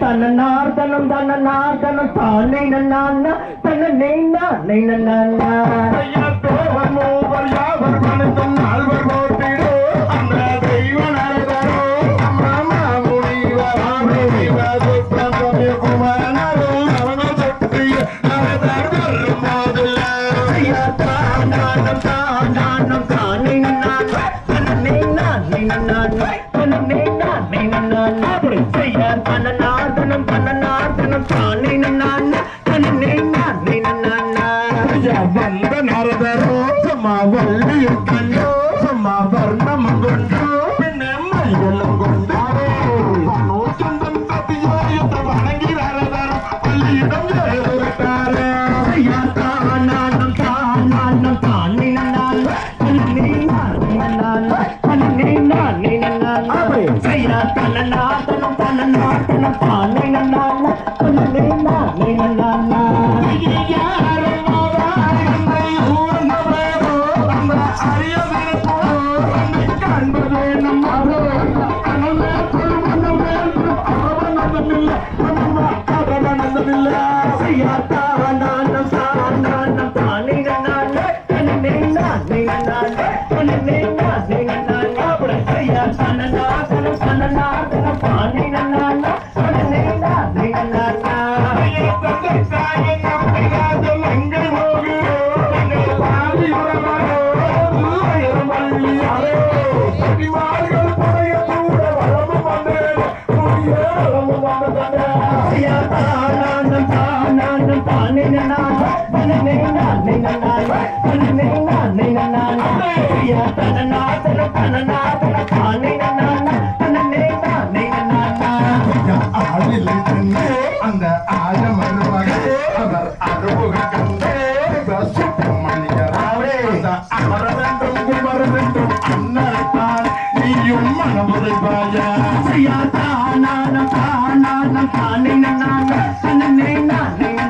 தன்னனார்தனம் தன்னனார்தனம் தானே நன்னான தன்னே நானே நன்னான தன்னே நானே நன்னான ஐயா தன்னனார்தனம் தன்னனார்தனம் தானே நன்னான தன்னே நானே நன்னானா வந்த நாரதரோ சமா வள்ளியும் கண்டோ சமா வர்ணம் கொண்டோ பின்ன மைகளும் கொண்டாரோ நூற்றந்தன் சத்தியாயத்தை வணங்கி நாரதரோ பள்ளியிடம் ஜெயவிட்டாரோ ஐயா தானானம் தானானம் தானே நன்னான தன்னே ஐயா தன்னனார்தனம் தன்னனார்தனம் தானே நன்னான தன்னே நானே நன்னானா தானே நன்னான தன்னே நானே தன்னே நானே Everyone. நீயும் மனமுறைவாயா ஐயா தானானம் தானே நானே.